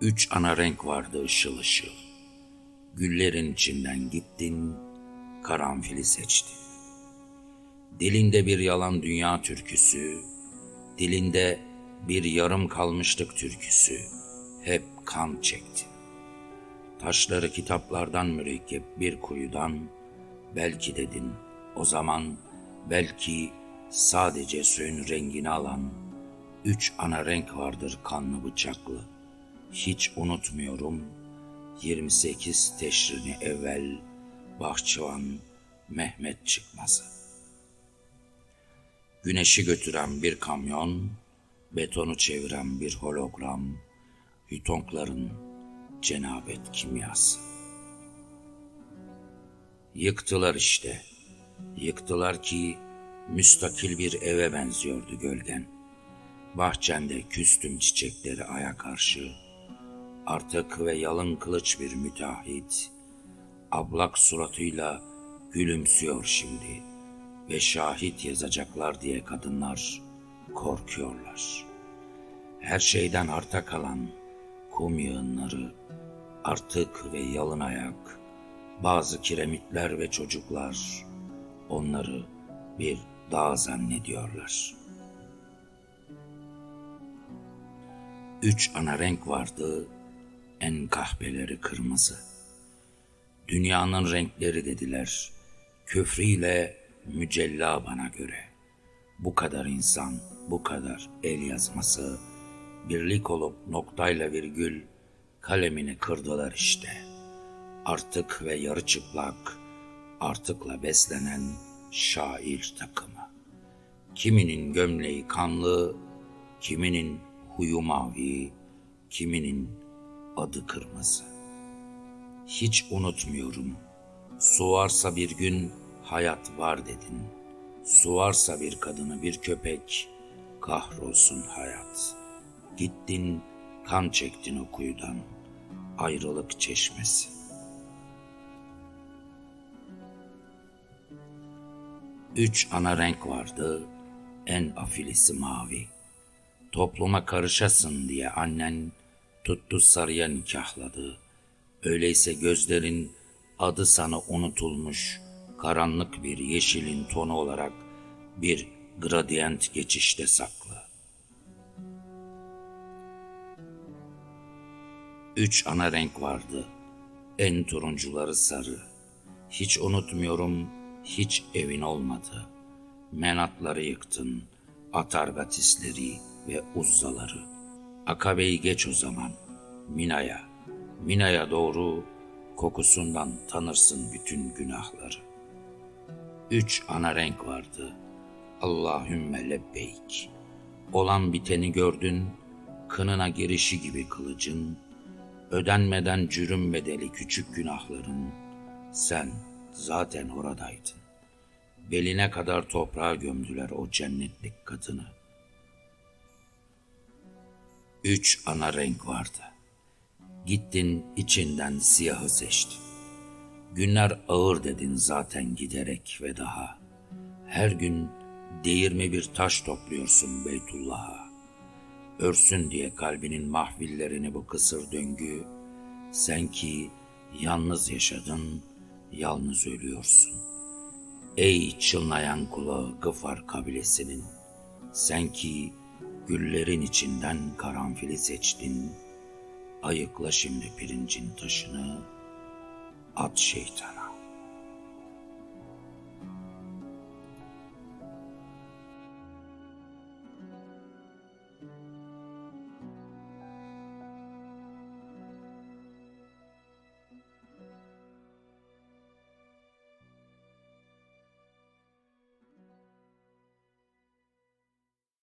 Üç ana renk vardı ışıl ışıl. Güllerin içinden gittin, karanfili seçtin. Dilinde bir yalan dünya türküsü, dilinde bir yarım kalmışlık türküsü, hep kan çektin. Taşları kitaplardan mürekkep bir kuyudan, belki dedin, o zaman belki sadece suyun rengini alan, üç ana renk vardır kanlı bıçaklı. Hiç unutmuyorum 28 teşrini evvel bahçıvan Mehmet çıkmazı. Güneşi götüren bir kamyon, betonu çeviren bir hologram, hütonkların cenabet kimyası. Yıktılar işte, yıktılar ki müstakil bir eve benziyordu gölgen. Bahçende küstüm çiçekleri aya karşı, artık ve yalın kılıç bir müteahhit, ablak suratıyla gülümsüyor şimdi ve şahit yazacaklar diye kadınlar korkuyorlar. Her şeyden arta kalan kum yığınları, artık ve yalın ayak, bazı kiremitler ve çocuklar onları bir dağ zannediyorlar. Üç ana renk vardı, en kahpeleri kırmızı. Dünyanın renkleri dediler, küfriyle mücella bana göre. Bu kadar insan, bu kadar el yazması, birlik olup noktayla virgül kalemini kırdılar işte. Artık ve yarı çıplak, artıkla beslenen şair takımı. Kiminin gömleği kanlı, kiminin huyu mavi, kiminin adı kırmızı. Hiç unutmuyorum. Su varsa bir gün hayat var dedin. Su varsa bir kadını bir köpek, kahrolsun hayat. Gittin, kan çektin o kuyudan, ayrılık çeşmesi. Üç ana renk vardı, en afilisi mavi. Topluma karışasın diye annen tuttu sarıya nikahladı. Öyleyse gözlerin adı sana unutulmuş, karanlık bir yeşilin tonu olarak bir gradient geçişte saklı. Üç ana renk vardı. En turuncuları sarı. Hiç unutmuyorum, hiç evin olmadı. Menatları yıktın, atargatisleri ve uzzaları. Akabe'yi geç o zaman, Mina'ya. Mina'ya doğru kokusundan tanırsın bütün günahları. Üç ana renk vardı. Allahümme lebbeyk. Olan biteni gördün, kınına girişi gibi kılıcın, ödenmeden cürüm bedeli küçük günahların, sen zaten oradaydın. Beline kadar toprağa gömdüler o cennetlik kadını. Üç ana renk vardı. Gittin içinden siyahı seçtin. Günler ağır dedin zaten giderek ve daha. Her gün değirme bir taş topluyorsun Beytullah'a. Örsün diye kalbinin mahvillerini bu kısır döngü. Sen ki yalnız yaşadın, yalnız ölüyorsun. Ey çınlayan kulağı Gıfar kabilesinin, sen ki güllerin içinden karanfili seçtin, ayıkla şimdi pirincin taşını, at şeytana.